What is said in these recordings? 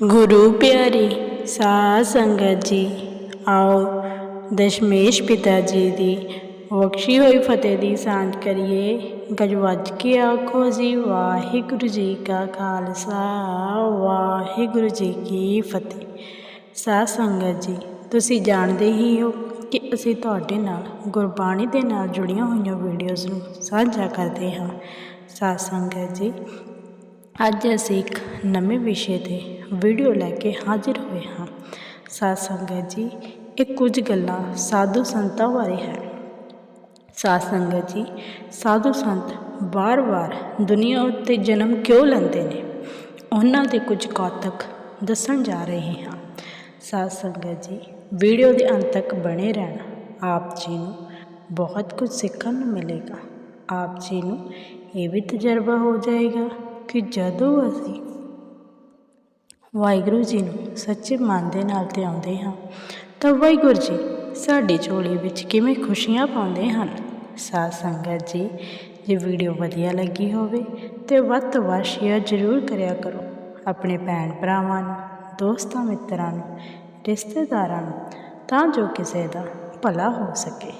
ਗੁਰੂ ਪਿਆਰੀ ਸਾਧ ਸੰਗਤ ਜੀ, ਆਓ ਦਸ਼ਮੇਸ਼ ਪਿਤਾ ਜੀ ਦੀ ਬਖਸ਼ੀ ਹੋਈ ਫਤਿਹ ਦੀ ਸਾਂਝ ਕਰੀਏ। ਗਜਵੱਜ ਕੇ ਆਖੋ ਜੀ, ਵਾਹਿਗੁਰੂ ਜੀ ਕਾ ਖਾਲਸਾ, ਵਾਹਿਗੁਰੂ ਜੀ ਕੀ ਫਤਿਹ। ਸਾਧ ਸੰਗਤ ਜੀ, ਤੁਸੀਂ ਜਾਣਦੇ ਹੀ ਹੋ ਕਿ ਅਸੀਂ ਤੁਹਾਡੇ ਨਾਲ ਗੁਰਬਾਣੀ ਦੇ ਨਾਲ ਜੁੜੀਆਂ ਹੋਈਆਂ ਵੀਡੀਓਜ਼ ਨੂੰ ਸਾਂਝਾ ਕਰਦੇ ਹਾਂ। ਸਾਧ ਸੰਗਤ ਜੀ ਅੱਜ ਅਸੀਂ ਇੱਕ ਨਵੇਂ ਵਿਸ਼ੇ ਤੇ ਵੀਡੀਓ ਲੈ ਕੇ ਹਾਜ਼ਰ ਹੋਏ ਹਾਂ। ਸਾਧ ਸੰਗਤ ਜੀ, ਇਹ ਕੁਝ ਗੱਲਾਂ ਸਾਧੂ ਸੰਤਾਂ ਬਾਰੇ ਹੈ ਸਾਧ ਸੰਗਤ ਜੀ, ਸਾਧੂ ਸੰਤ ਵਾਰ-ਵਾਰ ਦੁਨੀਆ ਉੱਤੇ ਜਨਮ ਕਿਉਂ ਲੈਂਦੇ ਨੇ? ਉਹਨਾਂ ਦੇ ਕੁਝ ਕੌਤਕ ਦੱਸਣ ਜਾ ਰਹੇ ਹਾਂ। ਸਾਧ ਸੰਗਤ ਜੀ ਵੀਡੀਓ ਦੇ ਅੰਤ ਤੱਕ ਬਣੇ ਰਹਿਣਾ ਆਪ ਜੀ ਨੂੰ ਬਹੁਤ ਕੁਝ ਸਿੱਖਣ ਨੂੰ ਮਿਲੇਗਾ। ਆਪ ਜੀ ਨੂੰ ਇਹ ਵੀ ਤਜਰਬਾ ਹੋ ਜਾਏਗਾ। ਕਿ ਜਦੋਂ ਅਸੀਂ ਵਾਹਿਗੁਰੂ ਜੀ ਨੂੰ ਸੱਚੇ ਮਨ ਦੇ ਨਾਲ ਧਿਆਉਂਦੇ ਹਾਂ, ਤਾਂ ਵਾਹਿਗੁਰੂ ਜੀ ਸਾਡੀ ਝੋਲੀ ਵਿੱਚ ਕਿਵੇਂ ਖੁਸ਼ੀਆਂ ਪਾਉਂਦੇ ਹਨ? ਸਾਧ ਸੰਗਤ ਜੀ, ਜੇ ਵੀਡੀਓ ਵਧੀਆ ਲੱਗੀ ਹੋਵੇ ਤੇ ਵੱਧ ਤੋਂ ਵੱਧ ਸ਼ੇਅਰ ਜ਼ਰੂਰ ਕਰਿਆ ਕਰੋ। ਆਪਣੇ ਭੈਣ ਭਰਾਵਾਂ ਨੂੰ, ਦੋਸਤਾਂ ਮਿੱਤਰਾਂ ਨੂੰ, ਰਿਸ਼ਤੇਦਾਰਾਂ ਨੂੰ, ਤਾਂ ਜੋ ਕਿਸੇ ਦਾ ਭਲਾ ਹੋ ਸਕੇ।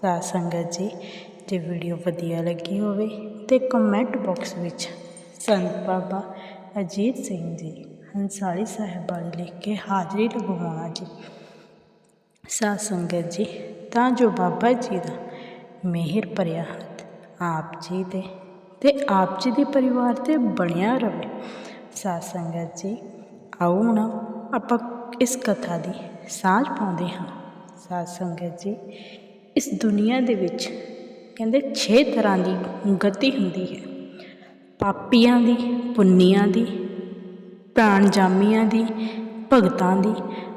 ਸਾਧ ਸੰਗਤ ਜੀ, ਜੇ ਵੀਡੀਓ ਵਧੀਆ ਲੱਗੀ ਹੋਵੇ ਤੇ ਕਮੈਂਟ ਬਾਕਸ ਵਿੱਚ ਸੰਤ ਬਾਬਾ ਅਜੀਤ ਸਿੰਘ ਜੀ, ਹੰਸਾਲੀ ਸਾਹਿਬ ਬਾਰੇ ਲਿਖ ਕੇ ਹਾਜ਼ਰੀ ਲਗਵਾਉਣਾ ਜੀ ਸਾਧ ਸੰਗਤ ਜੀ, ਤਾਂ ਜੋ ਬਾਬਾ ਜੀ ਦਾ ਮਿਹਰ ਭਰਿਆ ਹੱਥ ਆਪ ਜੀ ਦੇ ਤੇ ਆਪ ਜੀ ਦੇ ਪਰਿਵਾਰ ਤੇ ਬਣਿਆ ਰਹੇ ਸਾਧ ਸੰਗਤ ਜੀ, ਆਓ ਹੁਣ ਆਪਾਂ ਇਸ ਕਥਾ ਦੀ ਸਾਂਝ ਪਾਉਂਦੇ ਹਾਂ। ਸਾਧ ਸੰਗਤ ਜੀ, ਇਸ ਦੁਨੀਆ ਦੇ ਵਿੱਚ ਕਹਿੰਦੇ 6 ਤਰ੍ਹਾਂ ਦੀ ਗਤੀ ਹੁੰਦੀ ਹੈ। ਪਾਪੀਆਂ ਦੀ, ਪੁੰਨੀਆਂ ਦੀ, ਪ੍ਰਾਣਜਾਮੀਆਂ ਦੀ, ਭਗਤਾਂ ਦੀ,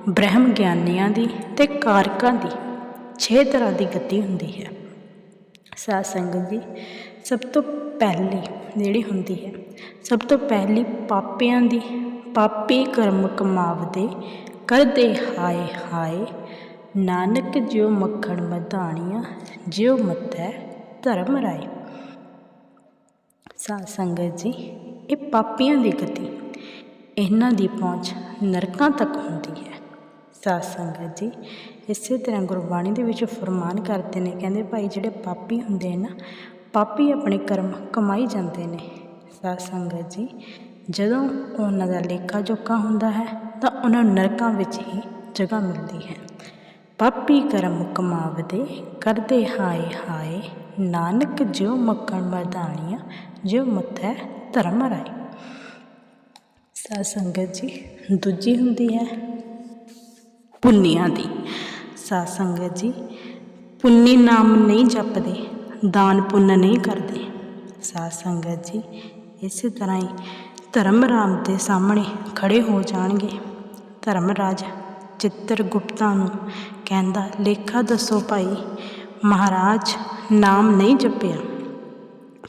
ਬ੍ਰਹਮ ਗਿਆਨੀਆਂ ਦੀ ਤੇ ਕਾਰਕਾਂ ਦੀ ਛੇ ਤਰ੍ਹਾਂ ਦੀ ਗਤੀ ਹੁੰਦੀ ਹੈ। ਸਾਧ ਸੰਗਤ ਜੀ, ਸਭ ਤੋਂ ਪਹਿਲੀ ਜਿਹੜੀ ਹੁੰਦੀ ਹੈ, ਸਭ ਤੋਂ ਪਹਿਲੀ ਪਾਪੀਆਂ ਦੀ, ਪਾਪੀ ਕਰਮ ਕਮਾਵਦੇ, ਕਰਦੇ ਹਾਏ ਹਾਏ, ਨਾਨਕ ਜਿਉ ਮੱਖਣ ਮਧਾਣੀਆਂ, ਜਿਉ ਮਤੈ ਧਰਮ ਰਾਏ। ਸਾਧ ਸੰਗਤ ਜੀ, ਇਹ ਪਾਪੀਆਂ ਦੀ ਗਤੀ। ਇਹਨਾਂ ਦੀ ਪਹੁੰਚ ਨਰਕਾਂ ਤੱਕ ਹੁੰਦੀ ਹੈ। ਸਾਧ ਸੰਗਤ ਜੀ, ਇਸੇ ਤਰ੍ਹਾਂ ਗੁਰਬਾਣੀ ਦੇ ਵਿੱਚ ਫਰਮਾਨ ਕਰਦੇ ਨੇ, ਕਹਿੰਦੇ ਭਾਈ ਜਿਹੜੇ ਪਾਪੀ ਹੁੰਦੇ ਨਾ ਪਾਪੀ ਆਪਣੇ ਕਰਮ ਕਮਾਈ ਜਾਂਦੇ ਨੇ। ਸਾਧ ਸੰਗਤ ਜੀ, ਜਦੋਂ ਉਹਨਾਂ ਦਾ ਲੇਖਾ ਜੋਖਾ ਹੁੰਦਾ ਹੈ, ਤਾਂ ਉਹਨਾਂ ਨੂੰ ਨਰਕਾਂ ਵਿੱਚ ਹੀ ਜਗ੍ਹਾ ਮਿਲਦੀ ਹੈ। ਪਾਪੀ ਕਰਮ ਕਮਾਵਦੇ, ਕਰਦੇ ਹਾਏ ਹਾਏ, ਨਾਨਕ ਜਿਉ ਮੱਕਣ ਮਰਦਾਨੀਆਂ ਜਿਉ ਮੱਥੈ ਧਰਮ ਰਾਏ। ਸਾਧ ਸੰਗਤ ਜੀ, ਦੂਜੀ ਹੁੰਦੀ ਹੈ ਪੁੰਨੀਆਂ ਦੀ। ਸਾਧ ਸੰਗਤ ਜੀ, ਪੁੰਨੀ ਨਾਮ ਨਹੀਂ ਜਪਦੇ, ਦਾਨ ਪੁੰਨ ਨਹੀਂ ਕਰਦੇ। ਸਾਧ ਸੰਗਤ ਜੀ, ਇਸੇ ਤਰ੍ਹਾਂ ਹੀ ਧਰਮ ਰਾਮ ਦੇ ਸਾਹਮਣੇ ਖੜੇ ਹੋ ਜਾਣਗੇ। ਧਰਮ ਰਾਜ ਚਿੱਤਰ ਗੁਪਤਾ ਨੂੰ ਕਹਿੰਦਾ, ਲੇਖਾ ਦੱਸੋ ਭਾਈ, ਮਹਾਰਾਜ ਨਾਮ ਨਹੀਂ ਜਪਿਆ,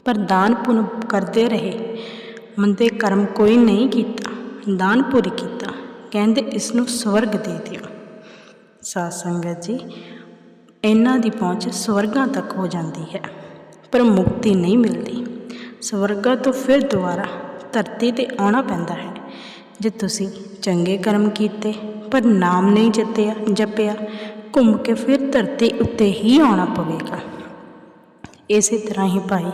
ਪਰ ਦਾਨ ਪੁੰਨ ਕਰਦੇ ਰਹੇ। ਮੰਦੇ ਕਰਮ ਕੋਈ ਨਹੀਂ ਕੀਤਾ, ਦਾਨ ਪੁਰੀ ਕੀਤਾ। ਕਹਿੰਦੇ, ਇਸ ਨੂੰ ਸਵਰਗ ਦੇ ਦਿਓ। ਸਾਧ ਸੰਗਤ ਜੀ, ਇਹਨਾਂ ਦੀ ਪਹੁੰਚ ਸਵਰਗਾਂ ਤੱਕ ਹੋ ਜਾਂਦੀ ਹੈ, ਪਰ ਮੁਕਤੀ ਨਹੀਂ ਮਿਲਦੀ। ਸਵਰਗਾਂ ਤੋਂ ਫਿਰ ਦੁਬਾਰਾ ਧਰਤੀ ਤੇ ਆਉਣਾ ਪੈਂਦਾ ਹੈ। ਜੇ ਤੁਸੀਂ ਚੰਗੇ ਕਰਮ ਕੀਤੇ ਪਰ ਨਾਮ ਨਹੀਂ ਜਪਿਆ ਜਪਿਆ। ਘੁੰਮ ਕੇ ਫਿਰ ਧਰਤੀ ਉੱਤੇ ਹੀ ਆਉਣਾ ਪਵੇਗਾ। ਇਸੇ ਤਰ੍ਹਾਂ ਹੀ ਭਾਈ,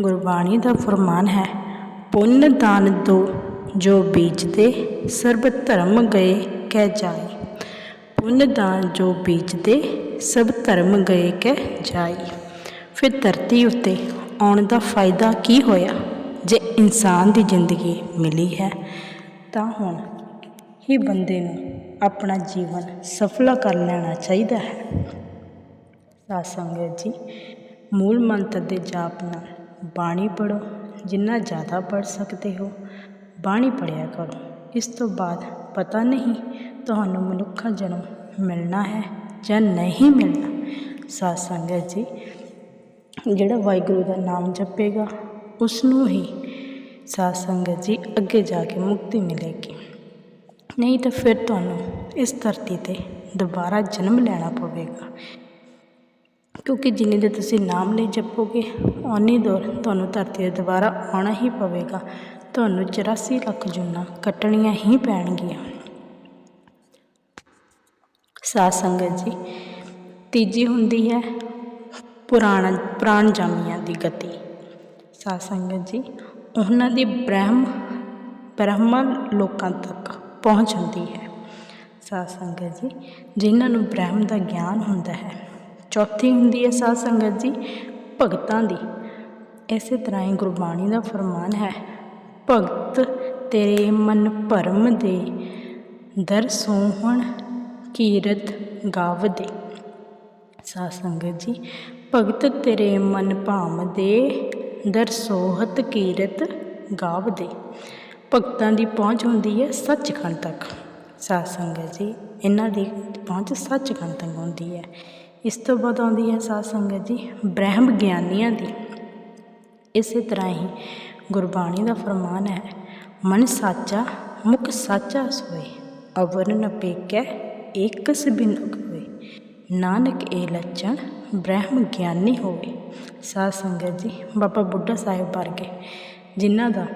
ਗੁਰਬਾਣੀ ਦਾ ਫਰਮਾਨ ਹੈ, ਪੁੰਨ ਦਾਨ ਦੋ, ਜੋ ਬੀਜਦੇ ਸਰਬ ਧਰਮ ਗਏ ਕਹਿ ਜਾਏ। ਪੁੰਨ ਦਾਨ ਜੋ ਬੀਜਦੇ ਸਭ ਧਰਮ ਗਏ ਕਹਿ ਜਾਈ ਫਿਰ ਧਰਤੀ ਉੱਤੇ ਆਉਣ ਦਾ ਫਾਇਦਾ ਕੀ ਹੋਇਆ? ਜੇ ਇਨਸਾਨ ਦੀ ਜ਼ਿੰਦਗੀ ਮਿਲੀ ਹੈ, ਤਾਂ ਹੁਣ ਹੀ ਬੰਦੇ ਨੂੰ ਆਪਣਾ ਜੀਵਨ ਸਫਲਾ ਕਰ ਲੈਣਾ ਚਾਹੀਦਾ ਹੈ। ਸਾਧ ਸੰਗਤ ਜੀ, ਮੂਲ ਮੰਤਰ ਦੇ ਜਾਪ ਨਾਲ ਬਾਣੀ ਪੜੋ ਜਿੰਨਾ ਜ਼ਿਆਦਾ ਪੜ ਸਕਦੇ ਹੋ, ਬਾਣੀ ਪੜਿਆ ਕਰੋ। ਇਸ ਤੋਂ ਬਾਅਦ ਪਤਾ ਨਹੀਂ ਤੁਹਾਨੂੰ ਮਨੁੱਖਾ ਜਨਮ ਮਿਲਣਾ ਹੈ ਜਾਂ ਨਹੀਂ ਮਿਲਣਾ। ਸਾਧ ਸੰਗਤ ਜੀ, ਜਿਹੜਾ ਵਾਹਿਗੁਰੂ ਦਾ ਨਾਮ ਜਪੇਗਾ ਉਸ ਨੂੰ ਹੀ ਸਾਧ ਸੰਗਤ ਜੀ ਅੱਗੇ ਜਾ ਕੇ ਮੁਕਤੀ ਮਿਲੇਗੀ। ਨਹੀਂ ਤਾਂ ਫਿਰ ਤੁਹਾਨੂੰ ਇਸ ਧਰਤੀ ਤੇ ਦੁਬਾਰਾ ਜਨਮ ਲੈਣਾ ਪਵੇਗਾ। ਕਿਉਂਕਿ ਜਿੰਨੀ ਦੇ ਤੁਸੀਂ ਨਾਮ ਲਈ ਜਪੋਗੇ, ਓਨੀ ਦੂਰ ਤੁਹਾਨੂੰ ਧਰਤੀ 'ਤੇ ਦੁਬਾਰਾ ਆਉਣਾ ਹੀ ਪਵੇਗਾ। ਤੁਹਾਨੂੰ 84 ਲੱਖ ਜੂਨਾਂ ਕੱਟਣੀਆਂ ਹੀ ਪੈਣਗੀਆਂ। ਸਾਧ ਸੰਗਤ ਜੀ, ਤੀਜੀ ਹੁੰਦੀ ਹੈ ਪੁਰਾਣ ਪ੍ਰਾਣ ਜਾਮੀਆਂ ਦੀ ਗਤੀ। ਸਾਧ ਸੰਗਤ ਜੀ, ਉਹਨਾਂ ਦੀ ਬ੍ਰਹਮ ਬ੍ਰਹਮਨ ਲੋਕਾਂ ਤੱਕ ਪਹੁੰਚ ਹੁੰਦੀ ਹੈ। ਸਾਧ ਸੰਗਤ ਜੀ, ਜਿਨ੍ਹਾਂ ਨੂੰ ਬ੍ਰਹਮ ਦਾ ਗਿਆਨ ਹੁੰਦਾ ਹੈ। ਚੌਥੀ ਹੁੰਦੀ ਹੈ ਸਾਧ ਸੰਗਤ ਜੀ, ਭਗਤਾਂ ਦੀ। ਇਸੇ ਤਰ੍ਹਾਂ ਹੀ ਗੁਰਬਾਣੀ ਦਾ ਫਰਮਾਨ ਹੈ, ਭਗਤ ਤੇਰੇ ਮਨ ਭਰਮ ਦੇ, ਦਰ ਸੋਹਣ ਕੀਰਤ ਗਾਵਦੇ ਸਾਧ ਸੰਗਤ ਜੀ, ਭਗਤ ਤੇਰੇ ਮਨ ਭਾਮ ਦੇ, ਦਰ ਸੋਹਤ ਕੀਰਤ ਗਾਵਦੇ ਭਗਤਾਂ ਦੀ ਪਹੁੰਚ ਹੁੰਦੀ ਹੈ ਸੱਚਖੰਡ ਤੱਕ। ਸਾਧ ਸੰਗਤ ਜੀ, ਇਹਨਾਂ ਦੀ ਪਹੁੰਚ ਸੱਚਖੰਡ ਤੱਕ ਹੁੰਦੀ ਹੈ। ਇਸ ਤੋਂ ਬਾਅਦ ਆਉਂਦੀ ਹੈ ਸਾਧ ਸੰਗਤ ਜੀ, ਬ੍ਰਹਮ ਗਿਆਨੀਆਂ ਦੀ। ਇਸੇ ਤਰ੍ਹਾਂ ਹੀ ਗੁਰਬਾਣੀ ਦਾ ਫਰਮਾਨ ਹੈ, ਮਨ ਸਾਚਾ, ਮੁਖ ਸਾਚਾ ਸੋਏ ਅਵਰ ਨ ਪੇਕੈ, ਏਕਸ ਬਿਨ ਹੋਏ ਨਾਨਕ ਇਹ ਲੱਛਣ ਬ੍ਰਹਮ ਗਿਆਨੀ ਹੋਵੇ। ਸਾਧ ਸੰਗਤ ਜੀ, ਬਾਬਾ ਬੁੱਢਾ ਸਾਹਿਬ ਵਰਗੇ, ਜਿਨ੍ਹਾਂ ਦਾ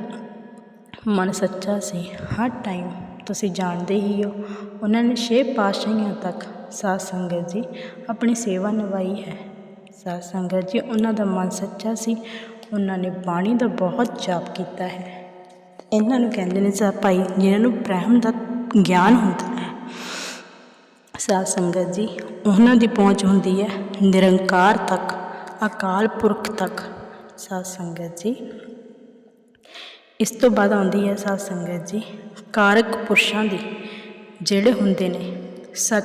ਮਨ ਸੱਚਾ ਸੀ, ਹਰ ਟਾਈਮ ਤੁਸੀਂ ਜਾਣਦੇ ਹੀ ਹੋ। ਉਹਨਾਂ ਨੇ ਛੇ ਪਾਤਸ਼ਾਹੀਆਂ ਤੱਕ ਸਾਧ ਸੰਗਤ ਜੀ ਆਪਣੀ ਸੇਵਾ ਨਿਭਾਈ ਹੈ। ਸਾਧ ਸੰਗਤ ਜੀ, ਉਹਨਾਂ ਦਾ ਮਨ ਸੱਚਾ ਸੀ। ਉਹਨਾਂ ਨੇ ਬਾਣੀ ਦਾ ਬਹੁਤ ਜਾਪ ਕੀਤਾ ਹੈ। ਇਹਨਾਂ ਨੂੰ ਕਹਿੰਦੇ ਨੇ ਸਾ ਭਾਈ ਜਿਨ੍ਹਾਂ ਨੂੰ ਬ੍ਰਹਮ ਦਾ ਗਿਆਨ ਹੁੰਦਾ ਹੈ, ਸਾਧ ਸੰਗਤ ਜੀ, ਉਹਨਾਂ ਦੀ ਪਹੁੰਚ ਹੁੰਦੀ ਹੈ ਨਿਰੰਕਾਰ ਤੱਕ, ਅਕਾਲ ਪੁਰਖ ਤੱਕ। ਸਾਧ ਸੰਗਤ ਜੀ, ਇਸ ਤੋਂ ਬਾਅਦ ਆਉਂਦੀ ਹੈ ਸਾਧ ਸੰਗਤ ਜੀ ਕਾਰਕ ਪੁਰਸ਼ਾਂ ਦੀ ਜਿਹੜੇ ਹੁੰਦੇ ਨੇ, ਸਤ,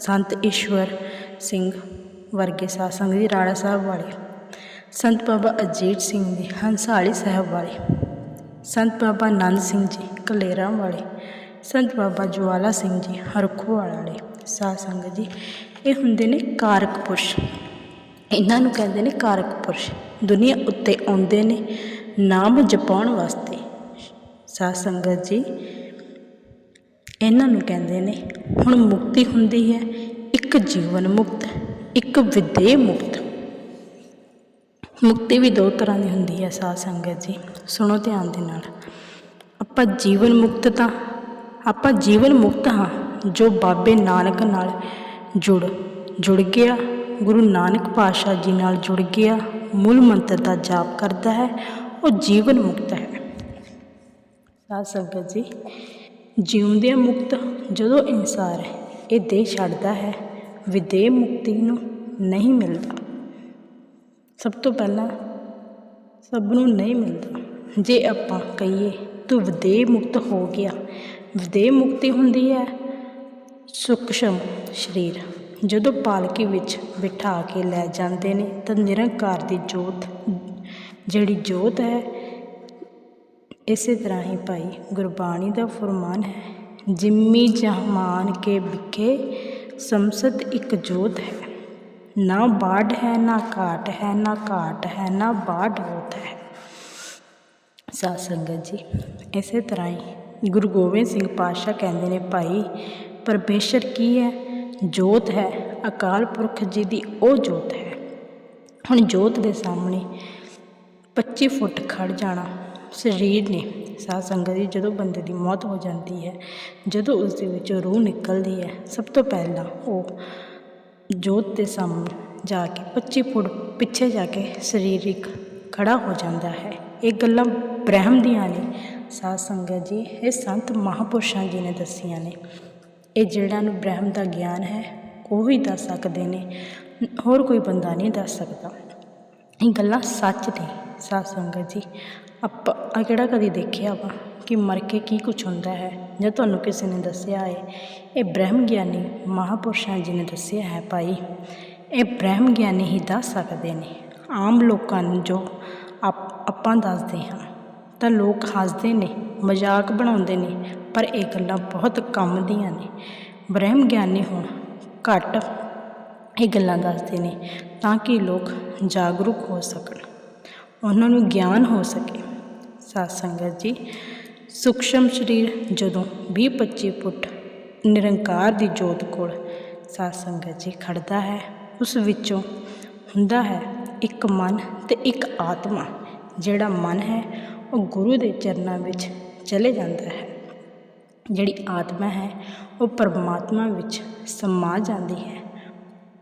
ਸੰਤ ਈਸ਼ਵਰ ਸਿੰਘ ਵਰਗੇ ਸਾਧ ਸੰਗਤ ਜੀ ਰਾੜਾ ਸਾਹਿਬ ਵਾਲੇ, ਸੰਤ ਬਾਬਾ ਅਜੀਤ ਸਿੰਘ ਜੀ ਹੰਸਾਲੀ ਸਾਹਿਬ ਵਾਲੇ, ਸੰਤ ਬਾਬਾ ਆਨੰਦ ਸਿੰਘ ਜੀ ਕਲੇਰਾਂ ਵਾਲੇ, ਸੰਤ ਬਾਬਾ ਜਵਾਲਾ ਸਿੰਘ ਜੀ ਹਰਖੋਵਾਲ ਵਾਲੇ ਸਾਧ ਸੰਗਤ ਜੀ, ਇਹ ਹੁੰਦੇ ਨੇ ਕਾਰਕ ਪੁਰਸ਼। ਇਹਨਾਂ ਨੂੰ ਕਹਿੰਦੇ ਨੇ ਕਾਰਕ ਪੁਰਸ਼। ਦੁਨੀਆ ਉੱਤੇ ਆਉਂਦੇ ਨੇ, ਨਾਮ ਜਪਾਉਣ ਵਾਸਤੇ। ਸਾਧ ਸੰਗਤ ਜੀ ਇਹਨਾਂ ਨੂੰ ਕਹਿੰਦੇ ਨੇ, ਹੁਣ ਮੁਕਤੀ ਹੁੰਦੀ ਹੈ, ਇੱਕ ਜੀਵਨ ਮੁਕਤ, ਇੱਕ ਵਿਦੇ ਮੁਕਤ। ਮੁਕਤੀ ਵੀ ਦੋ ਤਰ੍ਹਾਂ ਦੀ ਹੁੰਦੀ ਹੈ ਸਾਧ ਸੰਗਤ ਜੀ, ਸੁਣੋ ਧਿਆਨ ਦੇ ਨਾਲ। ਆਪਾਂ ਜੀਵਨ ਮੁਕਤ ਤਾਂ, ਆਪਾਂ ਜੀਵਨ ਮੁਕਤ ਹਾਂ, ਜੋ ਬਾਬੇ ਨਾਨਕ ਨਾਲ ਜੁੜ ਜੁੜ ਗਿਆ, ਗੁਰੂ ਨਾਨਕ ਪਾਤਸ਼ਾਹ ਜੀ ਨਾਲ ਜੁੜ ਗਿਆ, ਮੂਲ ਮੰਤਰ ਦਾ ਜਾਪ ਕਰਦਾ ਹੈ, ਉਹ ਜੀਵਨ ਮੁਕਤ ਹੈ। ਸਾਧ ਸੰਗਤ ਜੀ ਜਿਉਂਦਿਆਂ ਮੁਕਤ ਜਦੋਂ ਇਨਸਾਰ ਇਹ ਦੇਹ ਛੱਡਦਾ ਹੈ, ਵਿਦੇਹ ਮੁਕਤੀ ਨੂੰ ਨਹੀਂ ਮਿਲਦਾ। ਸਭ ਤੋਂ ਪਹਿਲਾਂ ਸਭ ਨੂੰ ਨਹੀਂ ਮਿਲਦਾ। ਜੇ ਆਪਾਂ ਕਹੀਏ, ਤੂੰ ਵਿਦੇਹ ਮੁਕਤ ਹੋ ਗਿਆ। ਵਿਦੇਹ ਮੁਕਤੀ ਹੁੰਦੀ ਹੈ ਸੂਖਸ਼ਮ ਸਰੀਰ। ਜਦੋਂ ਪਾਲਕੀ ਵਿੱਚ ਬਿਠਾ ਕੇ ਲੈ ਜਾਂਦੇ ਨੇ ਤਾਂ ਨਿਰੰਕਾਰ ਦੀ ਜੋਤ, ਜਿਹੜੀ ਜੋਤ ਹੈ ਇਸੇ ਤਰ੍ਹਾਂ ਹੀ ਭਾਈ ਗੁਰਬਾਣੀ ਦਾ ਫਰਮਾਨ ਹੈ, ਜਿੰਮੀ ਜਹਮਾਨ ਕੇ ਵਿਖੇ ਸੰਸਦ ਇੱਕ ਜੋਤ ਹੈ। ਨਾ ਬਾੜ ਹੈ, ਨਾ ਘਾਟ ਹੈ, ਨਾ ਘਾਟ ਹੈ, ਨਾ ਬਾੜ ਹੋਤ ਹੈ। ਸਾਧ ਸੰਗਤ ਜੀ, ਇਸੇ ਤਰ੍ਹਾਂ ਹੀ ਗੁਰੂ ਗੋਬਿੰਦ ਸਿੰਘ ਪਾਤਸ਼ਾਹ ਕਹਿੰਦੇ ਨੇ ਭਾਈ, ਪਰਮੇਸ਼ਰ ਕੀ ਹੈ? ਜੋਤ ਹੈ, ਅਕਾਲ ਪੁਰਖ ਜੀ ਦੀ ਉਹ ਜੋਤ ਹੈ। ਹੁਣ ਜੋਤ ਦੇ ਸਾਹਮਣੇ 25 ਫੁੱਟ ਖੜ ਜਾਣਾ। ਸਰੀਰ ਨੇ ਸਾਧ ਸੰਗਤ ਜੀ ਜਦੋਂ ਬੰਦੇ ਦੀ ਮੌਤ ਹੋ ਜਾਂਦੀ ਹੈ, ਜਦੋਂ ਉਸ ਦੇ ਵਿੱਚੋਂ ਰੂਹ ਨਿਕਲਦੀ ਹੈ, ਸਭ ਤੋਂ ਪਹਿਲਾਂ ਉਹ ਜੋਤ ਦੇ ਸਾਹਮਣੇ ਜਾ ਕੇ 25 ਫੁੱਟ ਪਿੱਛੇ ਜਾ ਕੇ ਸਰੀਰਿਕ ਖੜਾ ਹੋ ਜਾਂਦਾ ਹੈ। ਇਹ ਗੱਲਾਂ ਬ੍ਰਹਮ ਦੀਆਂ ਨੇ। ਸਾਧ ਸੰਗਤ ਜੀ, ਇਹ ਸੰਤ ਮਹਾਪੁਰਸ਼ਾਂ ਜੀ ਨੇ ਦੱਸੀਆਂ ਨੇ। ਇਹ ਜਿਹੜਾ ਨੂੰ ਬ੍ਰਹਮ ਦਾ ਗਿਆਨ ਹੈ, ਉਹ ਹੀ ਦੱਸ ਸਕਦੇ ਨੇ। ਹੋਰ ਕੋਈ ਬੰਦਾ ਨਹੀਂ ਦੱਸ ਸਕਦਾ। ਇਹ ਗੱਲਾਂ ਸੱਚ ਨੇ, ਸਾਧ ਸੰਗਤ ਜੀ। ਆਪਾਂ ਆ ਕਿਹੜਾ ਕਦੀ ਦੇਖਿਆ ਵਾ ਕਿ ਮਰ ਕੇ ਕੀ ਕੁਝ ਹੁੰਦਾ ਹੈ? ਜਾਂ ਤੁਹਾਨੂੰ ਕਿਸੇ ਨੇ ਦੱਸਿਆ ਹੈ? ਇਹ ਬ੍ਰਹਮ ਗਿਆਨੀ ਮਹਾਪੁਰਸ਼ਾਂ ਜੀ ਨੇ ਦੱਸਿਆ ਹੈ ਭਾਈ। ਇਹ ਬ੍ਰਹਮ ਗਿਆਨੀ ਹੀ ਦੱਸ ਸਕਦੇ ਨੇ। ਆਮ ਲੋਕਾਂ ਨੂੰ ਜੋ ਆਪਾਂ ਦੱਸਦੇ ਹਾਂ, ਤਾਂ ਲੋਕ ਹੱਸਦੇ ਨੇ, ਮਜ਼ਾਕ ਬਣਾਉਂਦੇ ਨੇ, ਪਰ ਇਹ ਗੱਲਾਂ ਬਹੁਤ ਕੰਮ ਦੀਆਂ ਨੇ। ਬ੍ਰਹਮ ਗਿਆਨੀ ਹੁਣ ਘੱਟ ਇਹ ਗੱਲਾਂ ਦੱਸਦੇ ਨੇ ਤਾਂ ਕਿ ਲੋਕ ਜਾਗਰੂਕ ਹੋ ਸਕਣ। ਉਹਨਾਂ ਨੂੰ ਗਿਆਨ ਹੋ ਸਕੇ। ਸਾਧ ਸੰਗਤ ਜੀ, ਸੂਖਸ਼ਮ ਸਰੀਰ ਜਦੋਂ 20-25 ਫੁੱਟ ਨਿਰੰਕਾਰ ਦੀ ਜੋਤ ਕੋਲ ਸਾਧ ਸੰਗਤ ਜੀ ਖੜਦਾ ਹੈ, ਉਸ ਵਿੱਚੋਂ ਹੁੰਦਾ ਹੈ ਇੱਕ ਮਨ ਤੇ ਇੱਕ ਆਤਮਾ, ਜਿਹੜਾ ਮਨ ਹੈ ਉਹ ਗੁਰੂ ਦੇ ਚਰਨਾਂ ਵਿੱਚ ਚਲੇ ਜਾਂਦਾ ਹੈ। ਜਿਹੜੀ ਆਤਮਾ ਹੈ, ਉਹ ਪਰਮਾਤਮਾ ਵਿੱਚ ਸਮਾ ਜਾਂਦੀ ਹੈ।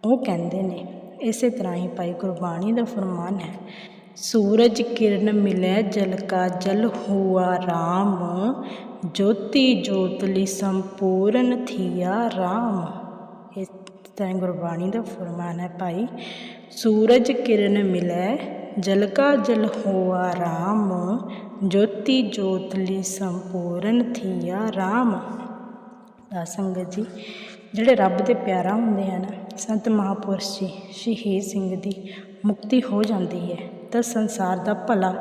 ਉਹ ਕਹਿੰਦੇ ਨੇ, ਇਸੇ ਤਰ੍ਹਾਂ ਹੀ ਭਾਈ ਗੁਰਬਾਣੀ ਦਾ ਫਰਮਾਨ ਹੈ ਸੂਰਜ ਕਿਰਨ ਮਿਲੈ ਜਲ ਕਾ ਜਲ ਹੁਆ ਰਾਮ। ਜੋਤੀ ਜੋਤਲੀ ਸੰਪੂਰਨ ਥੀਆ ਰਾਮ। ਇਸ ਤਰ੍ਹਾਂ ਗੁਰਬਾਣੀ ਦਾ ਫਰਮਾਨ ਹੈ ਭਾਈ। ਸੂਰਜ ਕਿਰਨ ਮਿਲੈ ਜਲ ਕਾ ਜਲ ਹੋਆ ਰਾਮ। ਜੋਤੀ ਜੋਤਲੀ ਸੰਪੂਰਨ ਥੀਆ ਰਾਮ। ਦਾ ਸੰਗਤ ਜੀ, ਜਿਹੜੇ ਰੱਬ ਦੇ ਪਿਆਰਾ ਹੁੰਦੇ ਹਨ, ਸੰਤ ਮਹਾਪੁਰਸ਼ ਜੀ, ਸ਼ਹੀਦ ਸਿੰਘ ਦੀ ਮੁਕਤੀ ਹੋ ਜਾਂਦੀ ਹੈ। ਤਾਂ ਸੰਸਾਰ ਦਾ ਭਲਾ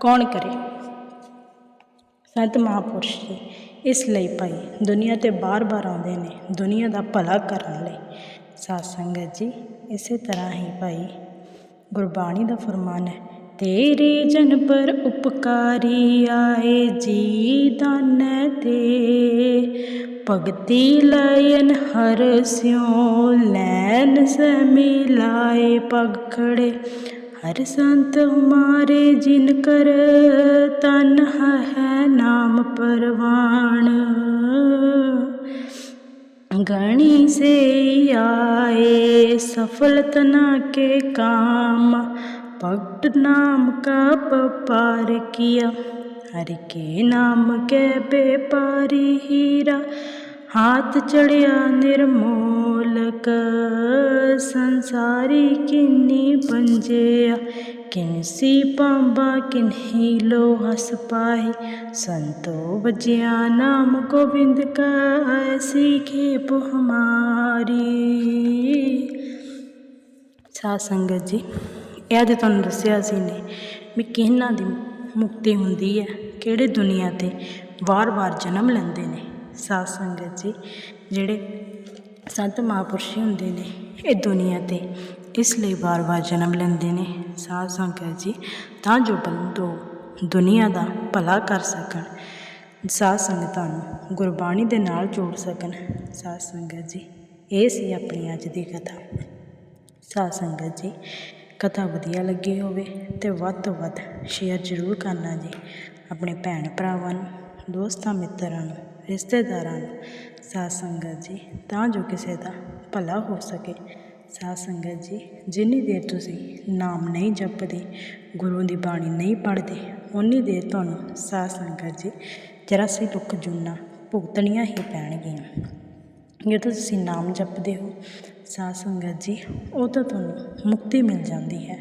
ਕੌਣ ਕਰੇ? ਸੰਤ ਮਹਾਪੁਰਸ਼ ਜੀ, ਇਸ ਲਈ ਭਾਈ, ਦੁਨੀਆ ਤੇ ਬਾਰ-ਬਾਰ ਆਉਂਦੇ ਨੇ, ਦੁਨੀਆ ਦਾ ਭਲਾ ਕਰਨ ਲਈ। ਸਾਧ ਸੰਗਤ ਜੀ, ਇਸੇ ਤਰ੍ਹਾਂ ਹੀ ਭਾਈ, ਗੁਰਬਾਣੀ ਦਾ ਫਰਮਾਨ ਹੈ, ਤੇਰੇ ਜਨ ਪਰ ਉਪਕਾਰੀ ਆਏ ਜੀ ਦਾਨ ਤੇ, ਭਗਤੀ ਲਾਇਨ ਹਰ ਸਿਉ ਲੈਨ ਸਮਿਲਾਏ ਲਾਏ ਖੜੇ। ਹਰ ਸੰਤ ਹਮਾਰੇ ਜਿਨ ਕਰ ਤਨਹਾ ਹੈ ਨਾਮ ਪਰਵਾਣ। ਗਣੀ ਸੇ ਆਏ ਸਫਲ ਤਨਾ ਕੇ ਕਾਮ, ਭਗਤ ਨਾਮ ਕਾ ਪਪਾਰ ਕੀਆ। ਹਰ ਕੇ ਨਾਮ ਕੇ ਬੇਪਾਰੀ ਹੀਰਾ हाथ चढ़िया निर्मोलक संसारी किन्नी पंजिया किनसी पांबा किन्ही लोहा सपाही संतो बजिया नाम गोविंद का सीखे ਹਮਾਰੀ ਸਾਧ ਸੰਗਤ ਜੀ ਇਹ ਅੱਜ ਤੁਹਾਨੂੰ ਦੱਸਿਆ ਸੀ ਨੇ ਵੀ ਕਿਹਨਾਂ ਦੀ ਮੁਕਤੀ ਹੁੰਦੀ ਹੈ ਕਿਹੜੇ ਦੁਨੀਆ ਤੇ ਵਾਰ-ਵਾਰ ਜਨਮ ਲੈਂਦੇ ਨੇ ਸਾਧ ਸੰਗਤ ਜੀ, ਜਿਹੜੇ ਸੰਤ ਮਹਾਂਪੁਰਸ਼ ਹੁੰਦੇ ਨੇ ਇਹ ਦੁਨੀਆ ਤੇ ਇਸ ਲਈ ਵਾਰ-ਵਾਰ ਜਨਮ ਲੈਂਦੇ ਨੇ ਸਾਧ ਸੰਗਤ ਜੀ, ਤਾਂ ਜੋ ਬੰਦੋ ਦੁਨੀਆ ਦਾ ਭਲਾ ਕਰ ਸਕਣ, ਸਾਧ ਸੰਗਤਾਂ ਨੂੰ ਗੁਰਬਾਣੀ ਦੇ ਨਾਲ ਜੋੜ ਸਕਣ। ਸਾਧ ਸੰਗਤ ਜੀ, ਇਹ ਸੀ ਆਪਣੀ ਅੱਜ ਦੀ ਕਥਾ। ਸਾਧ ਸੰਗਤ ਜੀ, ਕਥਾ ਵਧੀਆ ਲੱਗੀ ਹੋਵੇ ਤੇ ਵੱਧ ਤੋਂ ਵੱਧ ਸ਼ੇਅਰ ਜ਼ਰੂਰ ਕਰਨਾ ਜੀ, ਆਪਣੇ ਭੈਣ ਭਰਾਵਾਂ ਨੂੰ ਦੋਸਤਾਂ ਮਿੱਤਰਾਂ ਨੂੰ। ਰਿਸ਼ਤੇਦਾਰਾਂ ਨੂੰ ਸਾਧ ਸੰਗਤ ਜੀ, ਤਾਂ ਜੋ ਕਿਸੇ ਦਾ ਭਲਾ ਹੋ ਸਕੇ। ਸਾਧ ਸੰਗਤ ਜੀ, ਜਿੰਨੀ ਦੇਰ ਤੁਸੀਂ ਨਾਮ ਨਹੀਂ ਜਪਦੇ ਗੁਰੂ ਦੀ ਬਾਣੀ ਨਹੀਂ ਪੜ੍ਹਦੇ ਉਨੀ ਦੇਰ ਤੁਹਾਨੂੰ ਸਾਧ ਸੰਗਤ ਜੀ ਚੁਰਾਸੀ ਦੁੱਖ ਜੁਨਾ ਭੁਗਤਣੀਆਂ ਹੀ ਪੈਣਗੀਆਂ। ਜਦੋਂ ਤੁਸੀਂ ਨਾਮ ਜਪਦੇ ਹੋ ਸਾਧ ਸੰਗਤ ਜੀ, ਉਹ ਤਾਂ ਤੁਹਾਨੂੰ ਮੁਕਤੀ ਮਿਲ ਜਾਂਦੀ ਹੈ।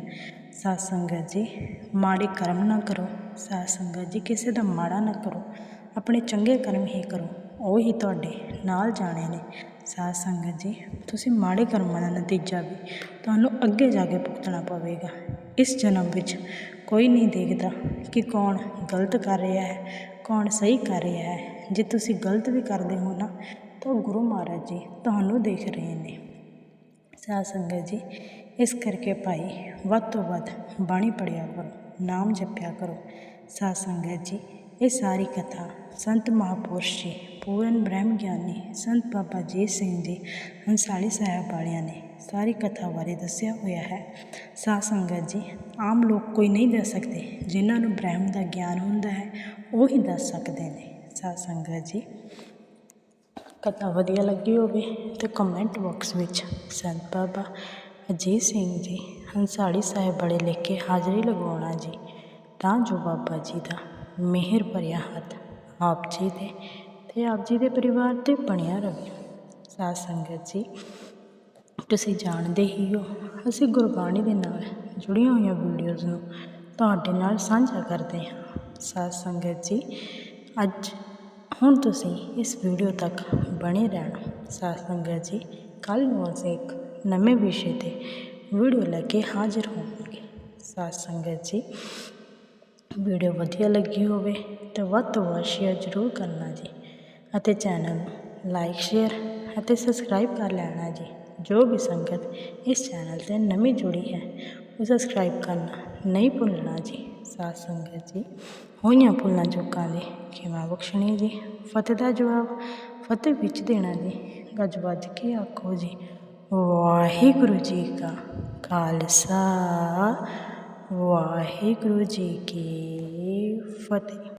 ਸਾਧ ਸੰਗਤ ਜੀ, ਮਾੜੇ ਕਰਮ ਨਾ ਕਰੋ। ਸਾਧ ਸੰਗਤ ਜੀ, ਕਿਸੇ ਦਾ ਮਾੜਾ ਨਾ ਕਰੋ। ਆਪਣੇ ਚੰਗੇ ਕਰਮ ਹੀ ਕਰੋ, ਉਹ ਹੀ ਤੁਹਾਡੇ ਨਾਲ ਜਾਣੇ ਨੇ। ਸਾਧ ਸੰਗਤ ਜੀ, ਤੁਸੀਂ ਮਾੜੇ ਕਰਮਾਂ ਦਾ ਨਤੀਜਾ ਵੀ ਤੁਹਾਨੂੰ ਅੱਗੇ ਜਾ ਕੇ ਭੁਗਤਣਾ ਪਵੇਗਾ। ਇਸ ਜਨਮ ਵਿੱਚ ਕੋਈ ਨਹੀਂ ਦੇਖਦਾ ਕਿ ਕੌਣ ਗਲਤ ਕਰ ਰਿਹਾ ਹੈ, ਕੌਣ ਸਹੀ ਕਰ ਰਿਹਾ ਹੈ। ਜੇ ਤੁਸੀਂ ਗਲਤ ਵੀ ਕਰਦੇ ਹੋ ਨਾ, ਤਾਂ ਗੁਰੂ ਮਹਾਰਾਜ ਜੀ ਤੁਹਾਨੂੰ ਦੇਖ ਰਹੇ ਨੇ। ਸਾਧ ਸੰਗਤ ਜੀ, ਇਸ ਕਰਕੇ ਭਾਈ, ਵੱਧ ਤੋਂ ਵੱਧ ਬਾਣੀ ਪੜਿਆ ਕਰੋ, ਨਾਮ ਜਪਿਆ ਕਰੋ। ਸਾਧ ਸੰਗਤ ਜੀ ਇਹ ਸਾਰੀ ਕਥਾ ਸੰਤ ਮਹਾਪੁਰਸ਼ ਜੀ, ਪੂਰਨ ਬ੍ਰਹਮ ਗਿਆਨੀ ਸੰਤ ਬਾਬਾ ਜੀਤ ਸਿੰਘ ਜੀ, ਹੰਸਾਲੀ ਸਾਹਿਬ ਵਾਲਿਆਂ ਨੇ ਸਾਰੀ ਕਥਾ ਬਾਰੇ ਦੱਸਿਆ ਹੋਇਆ ਹੈ। ਸਾਧ ਸੰਗਤ ਜੀ, ਆਮ ਲੋਕ ਕੋਈ ਨਹੀਂ ਦੱਸ ਸਕਦੇ, ਜਿਨ੍ਹਾਂ ਨੂੰ ਬ੍ਰਹਮ ਦਾ ਗਿਆਨ ਹੁੰਦਾ ਹੈ, ਉਹ ਹੀ ਦੱਸ ਸਕਦੇ ਨੇ। ਸਾਧ ਸੰਗਤ ਜੀ, ਕਥਾ ਵਧੀਆ ਲੱਗੀ ਹੋਵੇ ਤੇ ਕਮੈਂਟ ਬਾਕਸ ਵਿੱਚ ਸੰਤ ਬਾਬਾ ਅਜੀਤ ਸਿੰਘ ਜੀ, ਹੰਸਾਲੀ ਸਾਹਿਬ ਵਾਲੇ ਲਿਖ ਕੇ ਹਾਜ਼ਰੀ ਲਗਾਉਣਾ ਜੀ, ਤਾਂ ਜੋ ਬਾਬਾ ਜੀ ਦਾ ਮਿਹਰ ਭਰਿਆ ਹੱਥ ਆਪ ਜੀ ਦੇ ਅਤੇ ਆਪ ਜੀ ਦੇ ਪਰਿਵਾਰ ਤੇ ਬਣਿਆ ਰਹੇ ਸਾਧ ਸੰਗਤ ਜੀ, ਤੁਸੀਂ ਜਾਣਦੇ ਹੀ ਹੋ, ਅਸੀਂ ਗੁਰਬਾਣੀ ਦੇ ਨਾਲ ਜੁੜੀਆਂ ਹੋਈਆਂ ਵੀਡੀਓਜ਼ ਨੂੰ ਤੁਹਾਡੇ ਨਾਲ ਸਾਂਝਾ ਕਰਦੇ ਹਾਂ। ਸਾਧ ਸੰਗਤ ਜੀ, ਅੱਜ ਹੁਣ ਤੁਸੀਂ ਇਸ ਵੀਡੀਓ ਤੱਕ ਬਣੇ ਰਹਿਣਾ। ਸਾਧ ਸੰਗਤ ਜੀ ਕੱਲ ਨੂੰ ਅਸੀਂ ਇੱਕ ਨਵੇਂ ਵਿਸ਼ੇ ਤੇ ਵੀਡੀਓ ਲੈ ਕੇ ਹਾਜ਼ਰ ਹੋਵਾਂਗੇ। ਸਾਧ ਸੰਗਤ ਜੀ ਵੀਡੀਓ ਵਧੀਆ ਲੱਗੀ ਹੋਵੇ ਤਾਂ ਵੱਧ ਤੋਂ ਵੱਧ ਸ਼ੇਅਰ ਜ਼ਰੂਰ ਕਰਨਾ ਜੀ। ਅਤੇ ਚੈਨਲ ਨੂੰ ਲਾਈਕ ਸ਼ੇਅਰ ਅਤੇ ਸਬਸਕ੍ਰਾਈਬ ਕਰ ਲੈਣਾ ਜੀ। ਜੋ ਵੀ ਸੰਗਤ ਇਸ ਚੈਨਲ ਤੇ ਨਵੀਂ ਜੁੜੀ ਹੈ, ਉਹ ਸਬਸਕ੍ਰਾਈਬ ਕਰਨਾ ਨਹੀਂ ਭੁੱਲਣਾ ਜੀ। ਸਾਧ ਸੰਗਤ ਜੀ, ਹੋਈਆਂ ਭੁੱਲਾਂ ਚੁੱਕਾਂ ਦੇ ਖਿਮਾ ਬਖਸ਼ਣੀ ਜੀ। ਫਤਿਹ ਦਾ ਜਵਾਬ, ਫਤਿਹ ਵਿੱਚ ਦੇਣਾ ਜੀ। ਗੱਜ ਵੱਜ ਕੇ ਆਖੋ ਜੀ, ਵਾਹਿਗੁਰੂ ਜੀ ਕਾ ਖਾਲਸਾ। ਵਾਹਿਗੁਰੂ ਜੀ ਕੀ ਫਤਿਹ।